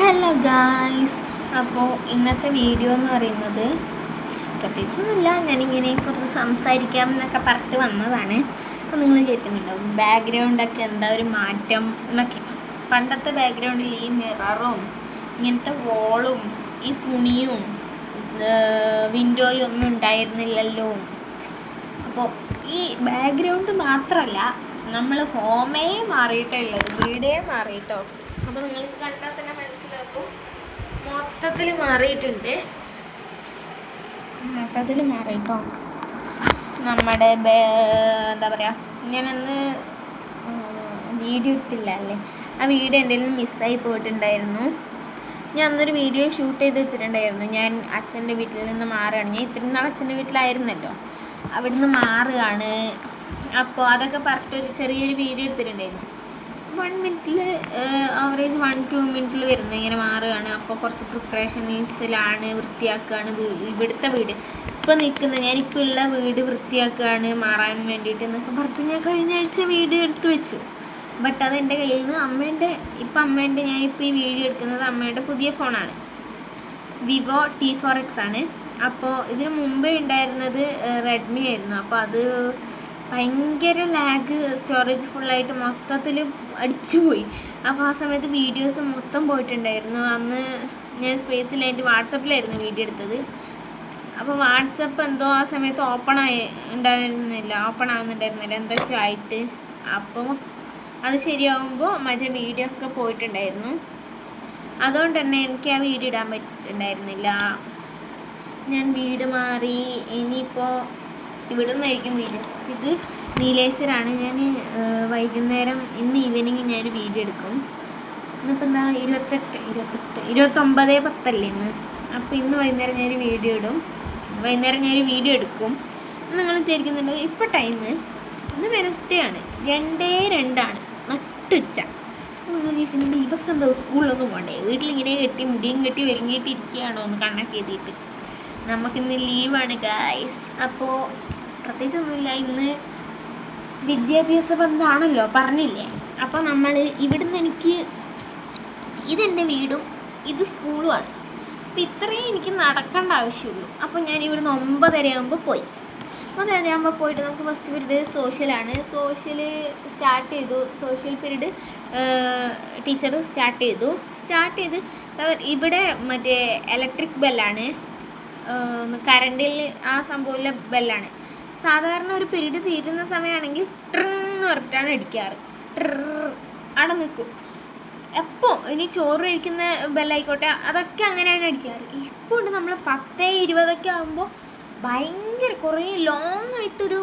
Hello guys അപ്പോൾ ഇന്നത്തെ video എന്ന് പറയുന്നത് പ്രത്യേകിച്ചൊന്നുമില്ല. ഞാനിങ്ങനെ കുറച്ച് സംസാരിക്കാം എന്നൊക്കെ പറഞ്ഞിട്ട് വന്നതാണ്. അപ്പോൾ നിങ്ങൾ കേൾക്കുന്നുണ്ടാവും ബാക്ക്ഗ്രൗണ്ടൊക്കെ എന്താ? ഒരു മാറ്റം എന്നൊക്കെ. പണ്ടത്തെ ബാക്ക്ഗ്രൗണ്ടിൽ ഈ മിററും ഇങ്ങനത്തെ വോളും ഈ തുണിയും വിൻഡോയും ഒന്നും ഉണ്ടായിരുന്നില്ലല്ലോ. അപ്പോൾ ഈ ബാക്ക്ഗ്രൗണ്ട് മാത്രമല്ല നമ്മൾ ഹോമേ മാറിയിട്ടേ ഉള്ളത് വീടേ മാറിയിട്ടോ. അപ്പോൾ നിങ്ങൾക്ക് കണ്ടാൽ മൊത്തത്തിൽ മാറിയിട്ടുണ്ട്. മൊത്തത്തിൽ മാറിയിട്ടോ? നമ്മുടെ എന്താ പറയുക ഞാനന്ന് വീഡിയോ ഇട്ടില്ല അല്ലേ? ആ വീഡിയോ എന്തെങ്കിലും മിസ്സായി പോയിട്ടുണ്ടായിരുന്നു. ഞാൻ അന്നൊരു വീഡിയോ ഷൂട്ട് ചെയ്ത് വെച്ചിട്ടുണ്ടായിരുന്നു. ഞാൻ അച്ഛന്റെ വീട്ടിൽ നിന്ന് മാറുകയാണ്. ഞാൻ ഇത്രയും നാൾ അച്ഛന്റെ വീട്ടിലായിരുന്നല്ലോ. അവിടുന്ന് മാറുകയാണ്. അപ്പോൾ അതൊക്കെ പറഞ്ഞിട്ടൊരു ചെറിയൊരു വീഡിയോ എടുത്തിട്ടുണ്ടായിരുന്നു. വൺ മിനിറ്റിൽ ആവറേജ് വൺ ടു മിനിറ്റിൽ വരുന്നത് ഇങ്ങനെ മാറുകയാണ്. അപ്പോൾ കുറച്ച് പ്രിപ്പറേഷൻ മീൻസിലാണ് വൃത്തിയാക്കുകയാണ് ഇവിടുത്തെ വീട്. ഇപ്പോൾ നിൽക്കുന്നത് ഞാനിപ്പോൾ ഉള്ള വീട് വൃത്തിയാക്കുകയാണ് മാറാൻ വേണ്ടിയിട്ട് എന്നൊക്കെ പറഞ്ഞ് ഞാൻ കഴിഞ്ഞ ആഴ്ച വീഡിയോ എടുത്ത് വെച്ചു. ബട്ട് അത് എന്റെ കയ്യിൽ നിന്ന് അമ്മേന്റെ ഇപ്പം അമ്മേന്റെ ഞാനിപ്പോൾ ഈ വീഡിയോ എടുക്കുന്നത് അമ്മയുടെ പുതിയ ഫോണാണ്. വിവോ ടി ഫോർ എക്സ് ആണ്. അപ്പോൾ ഇതിന് മുമ്പേ ഉണ്ടായിരുന്നത് റെഡ്മി ആയിരുന്നു. അപ്പോൾ അത് ഭയങ്കര ലാഗ് സ്റ്റോറേജ് ഫുള്ളായിട്ട് മൊത്തത്തിൽ അടിച്ചുപോയി. അപ്പോൾ ആ സമയത്ത് വീഡിയോസ് മൊത്തം പോയിട്ടുണ്ടായിരുന്നു. അന്ന് ഞാൻ സ്പേസിലായിട്ട് വാട്സപ്പിലായിരുന്നു വീഡിയോ എടുത്തത്. അപ്പോൾ വാട്സപ്പ് എന്തോ ആ സമയത്ത് ഓപ്പൺ ആയി ഉണ്ടായിരുന്നില്ല. ഓപ്പൺ ആവുന്നുണ്ടായിരുന്നില്ല. എന്തൊക്കെയോ ആയിട്ട്. അപ്പോൾ അത് ശരിയാവുമ്പോൾ മറ്റേ വീഡിയോ ഒക്കെ പോയിട്ടുണ്ടായിരുന്നു. അതുകൊണ്ട് തന്നെ എനിക്ക് ആ വീഡിയോ ഇടാൻ പറ്റുന്നുണ്ടായിരുന്നില്ല ഞാൻ വീട് മാറി. ഇനിയിപ്പോൾ ഇവിടെ നിന്നായിരിക്കും വീഡിയോസ് ഇത് നീലേശ്വരാണ്. ഞാൻ വൈകുന്നേരം ഇന്ന് ഈവനിങ് ഞാനൊരു വീഡിയോ എടുക്കും. ഇന്നിപ്പോൾ എന്താ ഇരുപത്തെട്ട് ഇരുപത്തെട്ട് ഇരുപത്തൊമ്പത് പത്തല്ലേ ഇന്ന്? അപ്പോൾ ഇന്ന് വൈകുന്നേരം ഞാനൊരു വീഡിയോ ഇടും. വൈകുന്നേരം ഞാനൊരു വീഡിയോ എടുക്കും. നിങ്ങൾ വിചാരിക്കുന്നുണ്ടോ? ഇപ്പോൾ ടൈം ഇന്ന് വെനസ്ഡേ ആണ്. രണ്ടേ രണ്ടാണ്. നട്ടുച്ച. നമ്മൾ കേൾക്കുന്നുണ്ട് ഇവർക്ക് എന്താ സ്കൂളിലൊന്നും പോകണ്ടേ വീട്ടിലിങ്ങനെ കെട്ടി മുടിയും കെട്ടി ഒരുങ്ങിയിട്ട് ഇരിക്കുകയാണോ എന്ന് കണ്ണൊക്കെ എഴുതിയിട്ട് നമുക്കിന്ന് ലീവാണ് ഗായ്സ് അപ്പോൾ പ്രത്യേകിച്ചൊന്നുമില്ല. ഇന്ന് വിദ്യാഭ്യാസ ബന്ധമാണല്ലോ പറഞ്ഞില്ലേ? അപ്പോൾ നമ്മൾ ഇവിടുന്ന് എനിക്ക് ഇതെന്റെ വീടും ഇത് സ്കൂളുമാണ്. അപ്പോൾ ഇത്രയും എനിക്ക് നടക്കേണ്ട ആവശ്യമുള്ളൂ. അപ്പോൾ ഞാൻ ഇവിടുന്ന് ഒമ്പതര ആകുമ്പോൾ പോയി. ഒമ്പതര ആകുമ്പോൾ പോയിട്ട് നമുക്ക് ഫസ്റ്റ് പീരീഡ് സോഷ്യലാണ് സോഷ്യൽ സ്റ്റാർട്ട് ചെയ്തു. സോഷ്യൽ പീരീഡ് ടീച്ചർ സ്റ്റാർട്ട് ചെയ്തു. സ്റ്റാർട്ട് ചെയ്ത് ഇവിടെ മറ്റേ ഇലക്ട്രിക് ബെല്ലാണ് കറണ്ടിൽ ആ സംഭവമില്ല ബെല്ലാണ് സാധാരണ ഒരു പിരീഡ് തീരുന്ന സമയമാണെങ്കിൽ ട്രിന്ന് പറഞ്ഞിട്ടാണ് അടിക്കാറ്. ട്രിർ അവിടെ നിൽക്കും. എപ്പോൾ ഇനി ചോറ് കഴിക്കുന്ന ബെല്ലായിക്കോട്ടെ അതൊക്കെ അങ്ങനെയാണ് അടിക്കാറ്. ഇപ്പോൾ ഉണ്ട് നമ്മൾ പത്ത് ഇരുപതൊക്കെ ആകുമ്പോൾ ഭയങ്കര കുറേ ലോങ് ആയിട്ടൊരു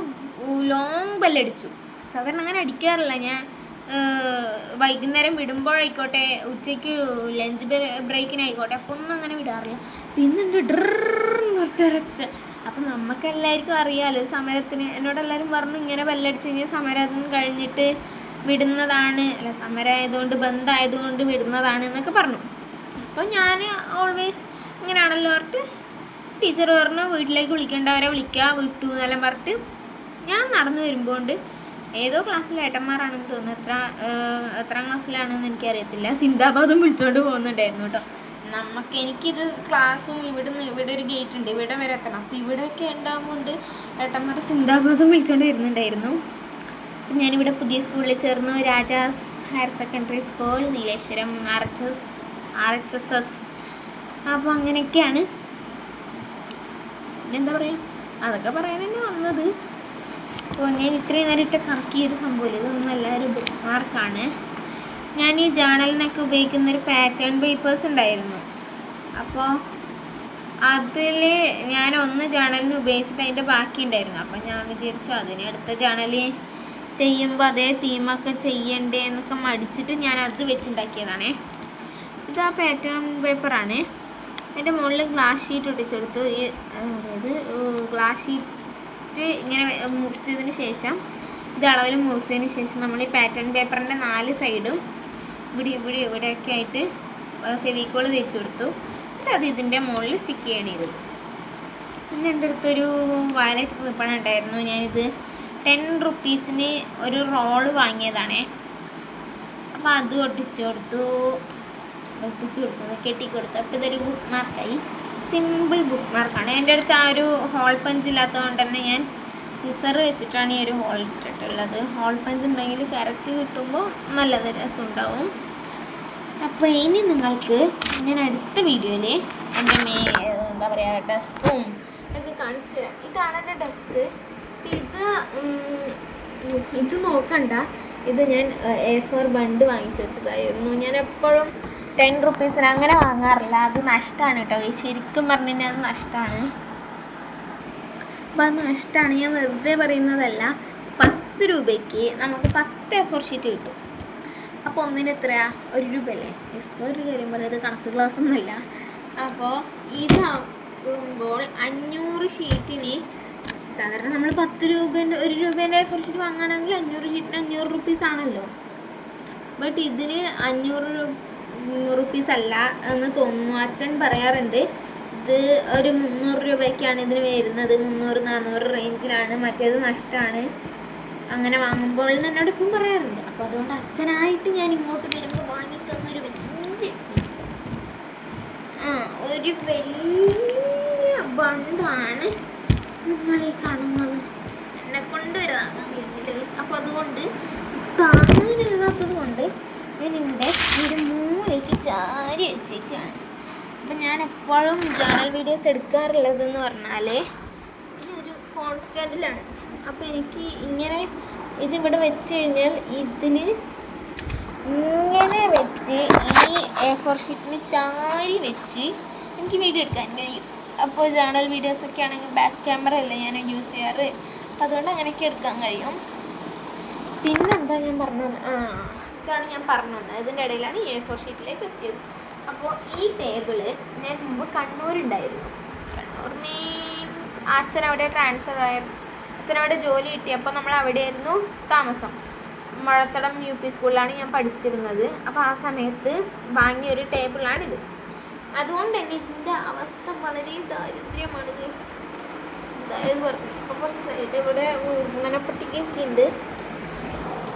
ലോങ് ബെല്ലടിച്ചു. സാധാരണ അങ്ങനെ അടിക്കാറില്ല. ഞാൻ വൈകുന്നേരം വിടുമ്പോഴായിക്കോട്ടെ ഉച്ചയ്ക്ക് ലഞ്ച് ബ്രേക്കിനായിക്കോട്ടെ അപ്പോൾ ഒന്നും അങ്ങനെ വിടാറില്ല. പിന്നെ ഉണ്ട് ഡ്രറച്ച അപ്പം നമുക്കെല്ലാവർക്കും അറിയാമല്ലോ സമരത്തിന് എന്നോട് എല്ലാവരും പറഞ്ഞു ഇങ്ങനെ ബെല്ലടിച്ച് കഴിഞ്ഞാൽ സമരം കഴിഞ്ഞിട്ട് വിടുന്നതാണ് അല്ല സമരമായതുകൊണ്ട് ബന്ധമായതുകൊണ്ട് വിടുന്നതാണ് എന്നൊക്കെ പറഞ്ഞു. അപ്പോൾ ഞാൻ ഓൾവേസ് ഇങ്ങനെയാണല്ലോ പറഞ്ഞിട്ട് ടീച്ചർ പറഞ്ഞു വീട്ടിലേക്ക് വിളിക്കേണ്ടവരെ വിളിക്കുക വിട്ടു എന്നെല്ലാം പറഞ്ഞിട്ട് ഞാൻ നടന്നു വരുമ്പോണ്ട് ഏതോ ക്ലാസ്സിലെ ഏട്ടന്മാരാണെന്ന് തോന്നുന്നു എത്ര എത്ര ക്ലാസ്സിലാണെന്ന് എനിക്കറിയത്തില്ല സിന്ദാബാദും വിളിച്ചുകൊണ്ട് പോകുന്നുണ്ടായിരുന്നു കേട്ടോ. നമുക്ക് എനിക്കിത് ക്ലാസ്സും ഇവിടുന്ന് ഇവിടെ ഒരു ഗേറ്റ് ഉണ്ട് ഇവിടെ വരെ എത്തണം. അപ്പോൾ ഇവിടെയൊക്കെ ഉണ്ടാകുമ്പോണ്ട് ഏട്ടന്മാരുടെ സിന്താബോധം വിളിച്ചുകൊണ്ട് വരുന്നുണ്ടായിരുന്നു. അപ്പം ഞാനിവിടെ പുതിയ സ്കൂളിൽ ചേർന്നു. Rajas higher secondary school Nileshwaram R H S R H S S അപ്പോൾ അങ്ങനെയൊക്കെയാണ് പിന്നെന്താ പറയുക അതൊക്കെ പറയാൻ തന്നെ വന്നത്. അപ്പോൾ ഞാൻ ഇത്രയും നേരം ഇട്ട് സംഭവം സംഭവമില്ല ഇതൊന്നും എല്ലാവരും ബുക്ക് മാർക്കാണ് ഞാൻ ഈ ജേണലിനൊക്കെ ഉപയോഗിക്കുന്ന ഒരു പാറ്റേൺ പേപ്പേഴ്സ് ഉണ്ടായിരുന്നു. അപ്പോൾ അതിൽ ഞാൻ ഒന്ന് ജേണലിന് ഉപയോഗിച്ചിട്ട് അതിന്റെ ബാക്കി ഉണ്ടായിരുന്നു. അപ്പം ഞാൻ വിചാരിച്ചു അതിന് അടുത്ത ജേണൽ ചെയ്യുമ്പോൾ അതേ തീമൊക്കെ ചെയ്യണ്ടേ എന്നൊക്കെ മടിച്ചിട്ട് ഞാൻ അത് വെച്ചുണ്ടാക്കിയതാണേ. ഇത് ആ പാറ്റേൺ പേപ്പറാണ് അതിന്റെ മുകളിൽ ഗ്ലാസ് ഷീറ്റ് ഒട്ടിച്ചെടുത്തു. ഈ അതായത് ഗ്ലാസ് ഷീറ്റ് ഇങ്ങനെ മുറിച്ചതിന് ശേഷം ഇത് അളവിൽ മുറിച്ചതിന് ശേഷം നമ്മൾ ഈ പാറ്റേൺ പേപ്പറിന്റെ നാല് സൈഡും ഇവിടെ ഇവിടെ ഇവിടെയൊക്കെ ആയിട്ട് ഫെവിക്കോൾ തേച്ച് കൊടുത്തു. എന്നിട്ട് അത് ഇതിന്റെ മുകളിൽ സ്റ്റിക്ക് ചെയ്യണം ചെയ്തത്. പിന്നെ എന്റെ അടുത്തൊരു വയലറ്റ് റിബൺ ഉണ്ടായിരുന്നു. ഞാനിത് ടെൻ റുപ്പീസിന് ഒരു റോൾ വാങ്ങിയതാണേ. അപ്പോൾ അത് ഒട്ടിച്ചു കൊടുത്തു. ഒട്ടിച്ചു കൊടുത്തു. കെട്ടി കൊടുത്തു. അപ്പോൾ ഇതൊരു ബുക്ക് മാർക്കായി സിമ്പിൾ ബുക്ക് മാർക്കാണ് എന്റെ അടുത്ത് ആ ഒരു ഹോൾ പഞ്ച് ഇല്ലാത്തതുകൊണ്ട് തന്നെ ഞാൻ സിസർ വെച്ചിട്ടാണ് ഈ ഒരു ഹോൾ ഇട്ടിട്ടുള്ളത്. ഹോൾ പഞ്ച് ഉണ്ടെങ്കിൽ കറക്റ്റ് കിട്ടുമ്പോൾ നല്ലത് രസമുണ്ടാവും. അപ്പോൾ ഇനി നിങ്ങൾക്ക് ഞാൻ അടുത്ത വീഡിയോയിൽ എന്റെ മേ എന്താ പറയുക ഡെസ്കും ഒക്കെ കാണിച്ചു തരാം. ഇതാണ് എന്റെ ഡെസ്ക്. ഇത് ഇത് നോക്കണ്ട. ഇത് ഞാൻ എ ഫോർ ബണ്ട് വാങ്ങിച്ചു വെച്ചതായിരുന്നു. ഞാൻ എപ്പോഴും ടെൻ റുപ്പീസിന് അങ്ങനെ വാങ്ങാറില്ല. അത് നഷ്ടമാണ് കേട്ടോ. ശരിക്കും പറഞ്ഞു കഴിഞ്ഞാൽ അത് നഷ്ടമാണ് അപ്പം അത് നഷ്ടമാണ് ഞാൻ വെറുതെ പറയുന്നതല്ല. പത്ത് രൂപയ്ക്ക് നമുക്ക് പത്ത് എ ഫോർ ഷീറ്റ് കിട്ടും. അപ്പോൾ ഒന്നിന് എത്രയാ? ഒരു രൂപ അല്ലേ ഒരു കാര്യം പറയുന്നത് കണക്ക് ക്ലാസ് ഒന്നുമല്ല. അപ്പോൾ ഇതാകുമ്പോൾ അഞ്ഞൂറ് ഷീറ്റിന് സാധാരണ നമ്മൾ പത്ത് രൂപേന്റെ ഒരു രൂപേന്റെ ഷീറ്റ് വാങ്ങുകയാണെങ്കിൽ അഞ്ഞൂറ് ഷീറ്റിന് അഞ്ഞൂറ് റുപ്പീസ് ആണല്ലോ. ബട്ട് ഇതിന് അഞ്ഞൂറ് റുപ്പീസ് അല്ല എന്ന് തോന്നുന്നു. അച്ഛൻ പറയാറുണ്ട് ഇത് ഒരു മുന്നൂറ് രൂപയ്ക്കാണ് ഇതിന് വരുന്നത്. മുന്നൂറ് നാന്നൂറ് റേഞ്ചിലാണ് മറ്റേത് നഷ്ടമാണ് അങ്ങനെ വാങ്ങുമ്പോൾ എന്ന് എന്നോട് ഇപ്പം പറയാറുണ്ട്. അപ്പോൾ അതുകൊണ്ട് അച്ഛനായിട്ട് ഞാൻ ഇങ്ങോട്ട് വരുമ്പോൾ വാങ്ങി തന്നൊരു വലിയ ആ ഒരു വലിയ ബണ്ടാണ് നിങ്ങൾ ഈ കാണുന്നത്. എന്നെ കൊണ്ടുവരുന്നതാണ് അപ്പോൾ അതുകൊണ്ട് താങ്ങാനാകാത്തത് കൊണ്ട് ഞാനിവിടെ ഒരു മൂലയ്ക്ക് ചാരി വെച്ചേക്കാണ് അപ്പം ഞാൻ എപ്പോഴും ജേണൽ വീഡിയോസ് എടുക്കാറുള്ളതെന്ന് പറഞ്ഞാൽ സ്റ്റാൻഡിലാണ് അപ്പോൾ എനിക്ക് ഇങ്ങനെ ഇതിവിടെ വെച്ച് കഴിഞ്ഞാൽ ഇതിൽ ഇങ്ങനെ വെച്ച് ഈ എ ഫോർ ഷീറ്റിന് ചാരി വെച്ച് എനിക്ക് വീഡിയോ എടുക്കാൻ കഴിയും. അപ്പോൾ ജേണൽ വീഡിയോസൊക്കെ ആണെങ്കിൽ ബാക്ക് ക്യാമറ അല്ലേ ഞാൻ യൂസ് ചെയ്യാറ്? അപ്പോൾ അതുകൊണ്ട് അങ്ങനെയൊക്കെ എടുക്കാൻ കഴിയും. പിന്നെന്താ ഞാൻ പറഞ്ഞു? ആ ഇതാണ് ഞാൻ പറഞ്ഞു തന്നത്. ഇതിന്റെ ഇടയിലാണ് എ ഫോർ ഷീറ്റിലേക്ക് എത്തിയത്. അപ്പോൾ ഈ ടേബിൾ ഞാൻ മുമ്പ് കണ്ണൂരുണ്ടായിരുന്നു. മീൻസ് അച്ഛൻ അവിടെ ട്രാൻസ്ഫർ ആയ. അച്ഛനവിടെ ജോലി കിട്ടിയപ്പോൾ നമ്മൾ അവിടെയായിരുന്നു താമസം. മഴത്തടം യു പി സ്കൂളിലാണ് ഞാൻ പഠിച്ചിരുന്നത്. അപ്പോൾ ആ സമയത്ത് വാങ്ങിയ ഒരു ടേബിളാണിത്. അതുകൊണ്ട് തന്നെ ഇതിന്റെ അവസ്ഥ വളരെ ദാരിദ്ര്യമാണ്. അതായത് പറഞ്ഞു. അപ്പോൾ കുറച്ച് നേരിട്ട് ഇവിടെ ഉങ്ങനപ്പട്ടിക്കൊക്കെ ഉണ്ട്.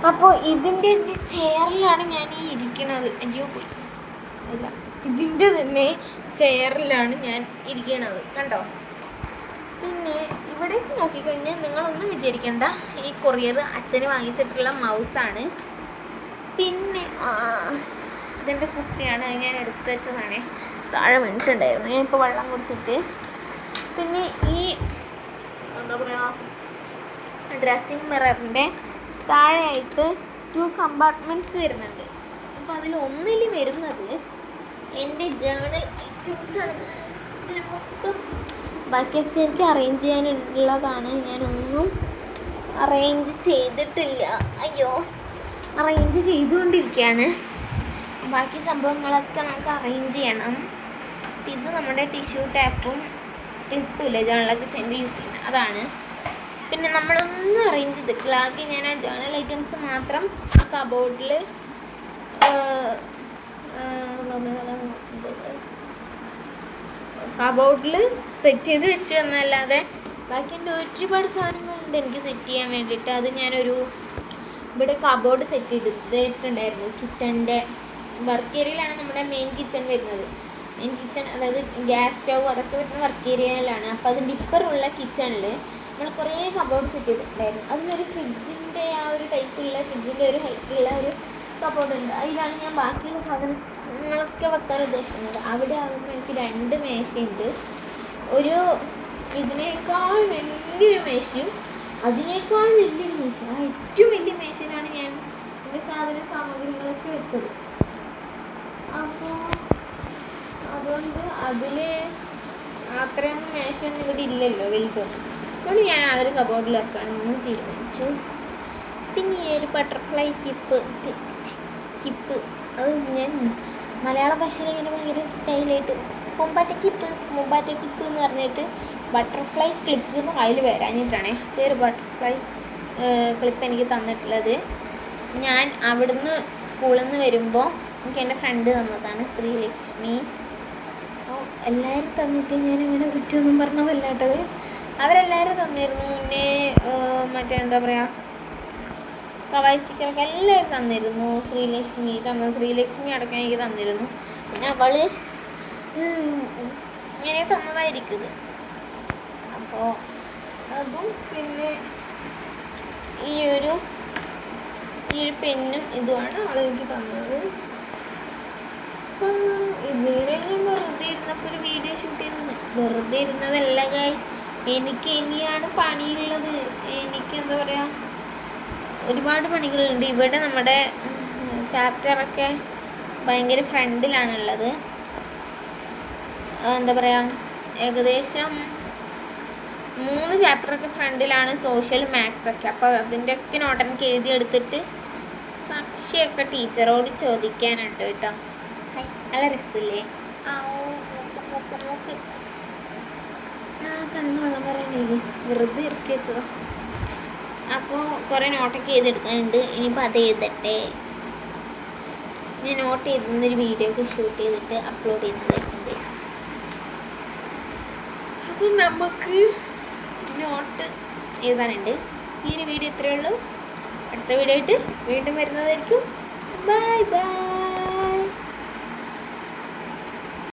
അപ്പോൾ ഇതിന്റെ തന്നെ ചെയറിലാണ് ഞാൻ ഈ ഇരിക്കുന്നത് അയ്യോ പോയി. അല്ല ഇതിന്റെ തന്നെ ചെയറിലാണ് ഞാൻ ഇരിക്കണത് കണ്ടോ? പിന്നെ ഇവിടേക്ക് നോക്കിക്കഴിഞ്ഞാൽ നിങ്ങളൊന്നും വിചാരിക്കേണ്ട. ഈ കൊറിയർ അച്ഛന് വാങ്ങിച്ചിട്ടുള്ള മൗസാണ്. പിന്നെ ഇതെന്റെ കുട്ടിയാണ് ഞാൻ എടുത്തു വെച്ചതാണ്. താഴെ വീണിട്ടുണ്ടായിരുന്നു ഞാൻ ഇപ്പോൾ വെള്ളം കുടിച്ചിട്ട്. പിന്നെ ഈ എന്താ പറയുക ഡ്രസ്സിങ് മിററിന്റെ താഴെയായിട്ട് ടു കമ്പാർട്ട്മെന്റ്സ് വരുന്നുണ്ട്. അപ്പോൾ അതിൽ ഒന്നിൽ വരുന്നത് എന്റെ ജേണൽ ഐറ്റംസ് ആണ് മൊത്തം ബാക്കിയൊക്കെ എനിക്ക് അറേഞ്ച് ചെയ്യാനുള്ളതാണ്. ഞാനൊന്നും അറേഞ്ച് ചെയ്തിട്ടില്ല. അയ്യോ അറേഞ്ച് ചെയ്തുകൊണ്ടിരിക്കുകയാണ്. ബാക്കി സംഭവങ്ങളൊക്കെ നമുക്ക് അറേഞ്ച് ചെയ്യണം. ഇത് നമ്മുടെ ടിഷ്യൂ ടാപ്പും ക്ലിപ്പും ഇല്ല ജേണലൊക്കെ ചെയ്യുമ്പോൾ യൂസ് ചെയ്യുന്നത് അതാണ്. പിന്നെ നമ്മളൊന്നും അറേഞ്ച് ചെയ്തിട്ടില്ല. ആകെ ഞാൻ ആ ജേണൽ ഐറ്റംസ് മാത്രം ആ കബോർഡിൽ സെറ്റ് ചെയ്ത് വെച്ച് തന്നല്ലാതെ ബാക്കി എന്റെ ഒരുപാട് സാധനങ്ങളുണ്ട് എനിക്ക് സെറ്റ് ചെയ്യാൻ വേണ്ടിയിട്ട്. അത് ഞാനൊരു ഇവിടെ കബോർഡ് സെറ്റ് ചെയ്തിട്ടുണ്ടായിരുന്നു. കിച്ചണിന്റെ വർക്ക് ഏരിയയിലാണ് നമ്മുടെ മെയിൻ കിച്ചൺ വരുന്നത്. മെയിൻ കിച്ചൺ അതായത് ഗ്യാസ് സ്റ്റൗ അതൊക്കെ വരുന്ന വർക്ക് ഏരിയയിലാണ് അപ്പോൾ അതിന്റെ ഇപ്പറുള്ള കിച്ചണിൽ നമ്മൾ കുറേ കബോർഡ് സെറ്റ് ചെയ്തിട്ടുണ്ടായിരുന്നു. അതിനൊരു ഫ്രിഡ്ജിന്റെ ആ ഒരു ടൈപ്പുള്ള ഫ്രിഡ്ജിന്റെ ഒരു ഹൈറ്റുള്ള ഒരു കബോർഡ് ഉണ്ട്. അതിലാണ് ഞാൻ ബാക്കിയുള്ള സാധനങ്ങളൊക്കെ വെക്കാൻ ഉദ്ദേശിക്കുന്നത്? അവിടെ ആകുമ്പോൾ എനിക്ക് രണ്ട് മേശയുണ്ട്. ഒരു ഇതിനേക്കാൾ വലിയൊരു മേശയും അതിനേക്കാൾ വലിയൊരു മേശ ആ ഏറ്റവും വലിയ മേശയിലാണ് ഞാൻ എന്റെ സാധന സാമഗ്രികളൊക്കെ വെച്ചത്. അപ്പോൾ അതുകൊണ്ട് അതിൽ അത്രയും മേശയൊന്നും ഇവിടെ ഇല്ലല്ലോ വലുതൊന്നും. അതുകൊണ്ട് ഞാൻ ആ ഒരു കബോർഡിൽ വെക്കണമെന്ന് തീരുമാനിച്ചു. പിന്നെ ഈ ഒരു ബട്ടർഫ്ലൈ കിപ്പ് കിപ്പ് അത് ഞാൻ മലയാള ഭാഷയിൽ ഇങ്ങനെ ഭയങ്കര സ്റ്റൈലായിട്ട് മുമ്പാറ്റ കിപ്പ് മുമ്പാറ്റ കിപ്പ് എന്ന് പറഞ്ഞിട്ട് ബട്ടർഫ്ലൈ ക്ലിപ്പ് എന്ന് അതിൽ വരാഞ്ഞിട്ടാണേ. ഈ ഒരു ബട്ടർഫ്ലൈ ക്ലിപ്പ് എനിക്ക് തന്നിട്ടുള്ളത്. ഞാൻ അവിടുന്ന് സ്കൂളിൽ നിന്ന് വരുമ്പോൾ എനിക്ക് എന്റെ ഫ്രണ്ട് തന്നതാണ് ശ്രീലക്ഷ്മി. അപ്പോൾ എല്ലാവരും തന്നിട്ട് ഞാൻ ഇങ്ങനെ കുറ്റമൊന്നും പറഞ്ഞതല്ല കേട്ടോ guys. അവരെല്ലാവരും തന്നിരുന്നു. ഏർ മറ്റേ എന്താ പറയുക കവായി സ്റ്റിക്കറൊക്കെ എല്ലാവരും തന്നിരുന്നു. ശ്രീലക്ഷ്മി തന്ന ശ്രീലക്ഷ്മി അടക്കം എനിക്ക് തന്നിരുന്നു. പിന്നെ അവൾ ഉം, ഇങ്ങനെ തന്നതായിരിക്കും അപ്പോൾ അതും പിന്നെ ഈ ഒരു ഈ ഒരു പെന്നും ഇതുമാണ് അവളെനിക്ക് തന്നത്. ഇതുവരെ ഞാൻ വെറുതെ ഇരുന്നപ്പോൾ ഒരു വീഡിയോ ഷൂട്ട് ചെയ്യുന്നു വെറുതെ ഇരുന്നതല്ല ഗൈസ് എനിക്ക് ഇനിയാണ് പണിയുള്ളത്. എനിക്ക് എന്താ പറയുക ഒരുപാട് പണികളുണ്ട്. ഇവിടെ നമ്മുടെ ചാപ്റ്ററൊക്കെ ഭയങ്കര ഫ്രണ്ടിലാണുള്ളത്. എന്താ പറയുക ഏകദേശം മൂന്ന് ചാപ്റ്ററൊക്കെ ഫ്രണ്ടിലാണ് സോഷ്യൽ മാത്സ് ഒക്കെ അപ്പോൾ അതിന്റെയൊക്കെ നോട്ട് എനിക്ക് എഴുതിയെടുത്തിട്ട് സംശയമൊക്കെ ടീച്ചറോട് ചോദിക്കാനുണ്ട് കേട്ടോ. നല്ല രസമില്ലേ? ആ ഓ മൂക്ക് ആ വെറുതെ ഇറക്കി വെച്ചതാ. അപ്പോൾ കുറേ നോട്ടൊക്കെ ചെയ്തെടുക്കാനുണ്ട് ഇനിയിപ്പോൾ അത് എഴുതട്ടെ. ഞാൻ നോട്ട് ചെയ്തിരുന്നൊരു വീഡിയോ ഒക്കെ ഷൂട്ട് ചെയ്തിട്ട് അപ്ലോഡ് ചെയ്യുന്നതായിരിക്കും ഗൈസ് അപ്പം നമുക്ക് നോട്ട് എഴുതാനുണ്ട്. ഈ ഒരു വീഡിയോ ഇത്രയേ ഉള്ളൂ. അടുത്ത വീഡിയോ ആയിട്ട് വീണ്ടും വരുന്നതായിരിക്കും. Bye bye